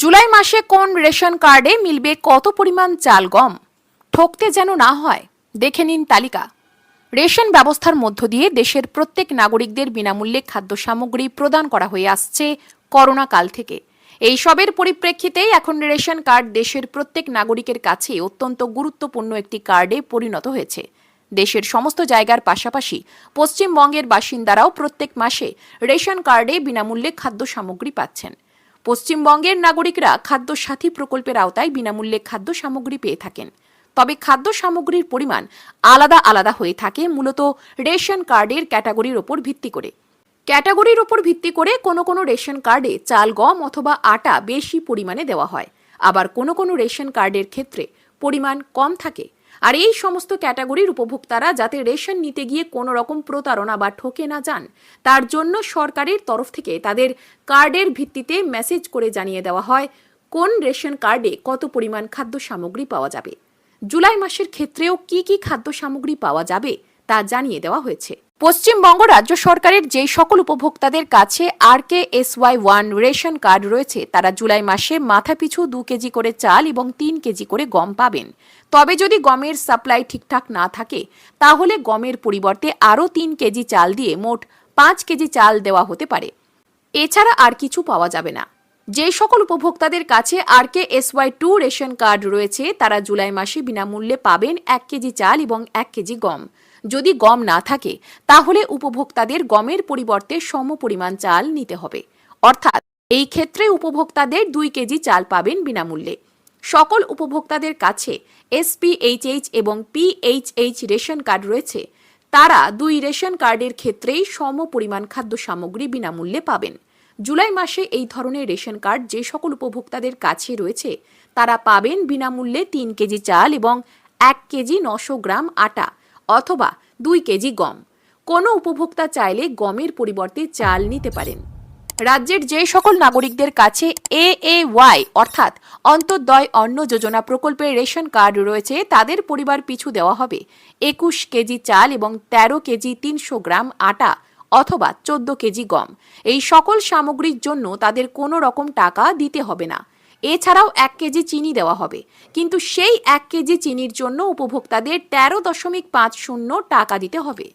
জুলাই মাসে কোন রেশন কার্ডে মিলবে কত পরিমাণ চাল গম? ঠকতে যেন না হয়, দেখে নিন তালিকা। রেশন ব্যবস্থার মধ্য দিয়ে দেশের প্রত্যেক নাগরিকদের বিনামূল্যে খাদ্য সামগ্রী প্রদান করা হয়ে আসছে করোনা কাল থেকে। এই সবের পরিপ্রেক্ষিতেই এখন রেশন কার্ড দেশের প্রত্যেক নাগরিকের কাছে অত্যন্ত গুরুত্বপূর্ণ একটি কার্ডে পরিণত হয়েছে। দেশের সমস্ত জায়গার পাশাপাশি পশ্চিমবঙ্গের বাসিন্দারাও প্রত্যেক মাসে রেশন কার্ডে বিনামূল্যে খাদ্য সামগ্রী পাচ্ছেন। পশ্চিমবঙ্গের নাগরিকরা খাদ্য সাথী প্রকল্পের আওতায় বিনামূল্যে খাদ্য সামগ্রী পেয়ে থাকেন। তবে খাদ্য সামগ্রীর পরিমাণ আলাদা আলাদা হয়ে থাকে, মূলত রেশন কার্ডের ক্যাটাগরির ওপর ভিত্তি করে। ক্যাটাগরির ওপর ভিত্তি করে কোনো কোনো রেশন কার্ডে চাল, গম অথবা আটা বেশি পরিমাণে দেওয়া হয়। আবার কোনো কোনো রেশন কার্ডের ক্ষেত্রে পরিমাণ কম থাকে আর এই সমস্ত ক্যাটাগরির উপভোক্তারা যাতে রেশন নিতে গিয়ে কোনো রকম প্রতারণা বা ঠকে না যান, তার জন্য সরকারের তরফ থেকে তাদের কার্ডের ভিত্তিতে মেসেজ করে জানিয়ে দেওয়া হয়, কোন রেশন কার্ডে কত পরিমাণ খাদ্য সামগ্রী পাওয়া যাবে। জুলাই মাসের ক্ষেত্রেও কি কি খাদ্য সামগ্রী পাওয়া যাবে তা জানিয়ে দেওয়া হয়েছে। পশ্চিমবঙ্গ রাজ্য সরকারের যে সকল উপভোক্তাদের কাছে R K S Y one ration card রয়েছে, তারা জুলাই মাসে মাথাপিছু দু কেজি করে চাল এবং তিন কেজি করে গম পাবেন। তবে যদি গমের সাপ্লাই ঠিকঠাক না থাকে, তাহলে গমের পরিবর্তে আরও তিন কেজি চাল দিয়ে মোট পাঁচ কেজি চাল দেওয়া হতে পারে। এছাড়া আর কিছু পাওয়া যাবে না। যে সকল উপভোক্তাদের কাছে R K S Y two ration card রয়েছে, তারা জুলাই মাসে বিনামূল্যে পাবেন এক কেজি চাল এবং এক কেজি গম। যদি গম না থাকে, তাহলে উপভোক্তাদের গমের পরিবর্তে সম পরিমাণ চাল নিতে হবে। অর্থাৎ, এই ক্ষেত্রে উপভোক্তাদের দুই কেজি চাল পাবেন বিনামূল্যে। সকল উপভোক্তাদের কাছে এসপিএইচএইচ এবং পিএইচএইচ রেশন কার্ড রয়েছে, তারা দুই রেশন কার্ডের ক্ষেত্রেই সম পরিমাণ খাদ্য সামগ্রী বিনামূল্যে পাবেন। জুলাই মাসে এই ধরনের রেশন কার্ড যে সকল উপভোক্তাদের কাছে রয়েছে, তারা পাবেন বিনামূল্যে তিন কেজি চাল এবং এক কেজি নশো গ্রাম আটা অথবা দুই কেজি গম। কোনো উপভোক্তা চাইলে গমের পরিবর্তে চাল নিতে পারেন। রাজ্যের যে সকল নাগরিকদের কাছে এ এ ওয়াই অর্থাৎ অন্তর্দয় অন্ন যোজনা প্রকল্পের রেশন কার্ড রয়েছে, তাদের পরিবার পিছু দেওয়া হবে। একুশ কেজি চাল এবং তেরো কেজি তিনশো গ্রাম আটা অথবা চোদ্দ কেজি গম। এই সকল সামগ্রীর জন্য তাদের কোনো রকম টাকা দিতে হবে না। এছাড়াও এক কেজি চিনি দেওয়া হবে। কিন্তু সেই এক কেজি চিনির জন্য উপভোক্তাদের তেরো দশমিক পাঁচ শূন্য টাকা দিতে হবে।